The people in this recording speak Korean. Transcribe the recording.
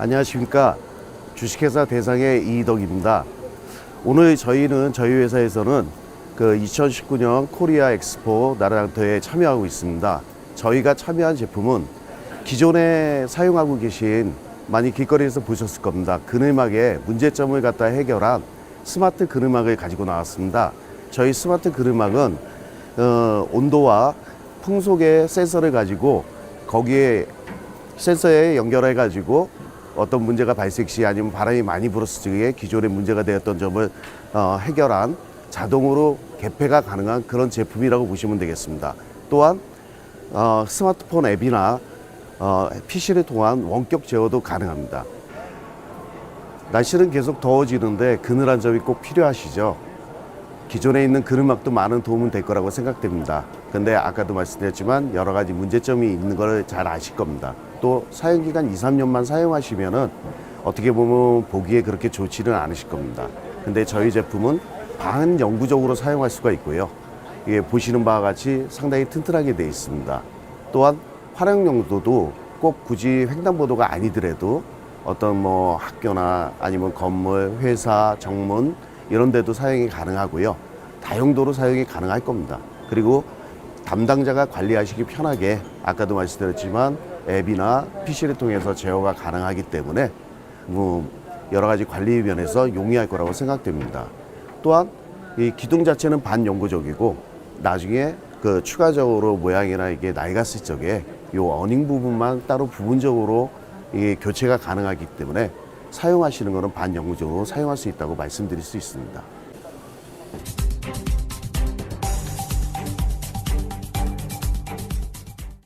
안녕하십니까 주식회사 대상의 이덕입니다. 오늘 저희는 저희 회사에서는 그 2019년 코리아 엑스포 나라랑터에 참여하고 있습니다. 저희가 참여한 제품은 기존에 사용하고 계신 많이 길거리에서 보셨을 겁니다. 그늘막의 문제점을 갖다 해결한 스마트 그늘막을 가지고 나왔습니다. 저희 스마트 그늘막은 어, 온도와 풍속의 센서를 가지고 거기에 센서에 연결해 가지고 어떤 문제가 발생 시 아니면 바람이 많이 불었을 적에 기존에 문제가 되었던 점을 어, 해결한 자동으로 개폐가 가능한 그런 제품이라고 보시면 되겠습니다. 또한 어, 스마트폰 앱이나 어, PC를 통한 원격 제어도 가능합니다. 날씨는 계속 더워지는데 그늘한 점이 꼭 필요하시죠. 기존에 있는 그늘막도 많은 도움은 될 거라고 생각됩니다. 근데 아까도 말씀드렸지만 여러 가지 문제점이 있는 걸 잘 아실 겁니다. 또 사용 기간 2, 3년만 사용하시면은 어떻게 보면 보기에 그렇게 좋지는 않으실 겁니다. 근데 저희 제품은 반영구적으로 사용할 수가 있고요. 이게 보시는 바와 같이 상당히 튼튼하게 되어 있습니다. 또한 활용 용도도 꼭 굳이 횡단보도가 아니더라도 어떤 뭐 학교나 아니면 건물, 회사, 정문 이런 데도 사용이 가능하고요. 다용도로 사용이 가능할 겁니다. 그리고 담당자가 관리하시기 편하게 아까도 말씀드렸지만 앱이나 PC를 통해서 제어가 가능하기 때문에 뭐 여러 가지 관리 면에서 용이할 거라고 생각됩니다. 또한 이 기둥 자체는 반영구적이고 나중에 그 추가적으로 모양이나 이게 낡았을 적에 요 어닝 부분만 따로 부분적으로 이게 교체가 가능하기 때문에 사용하시는 것은 반영구적으로 사용할 수 있다고 말씀드릴 수 있습니다.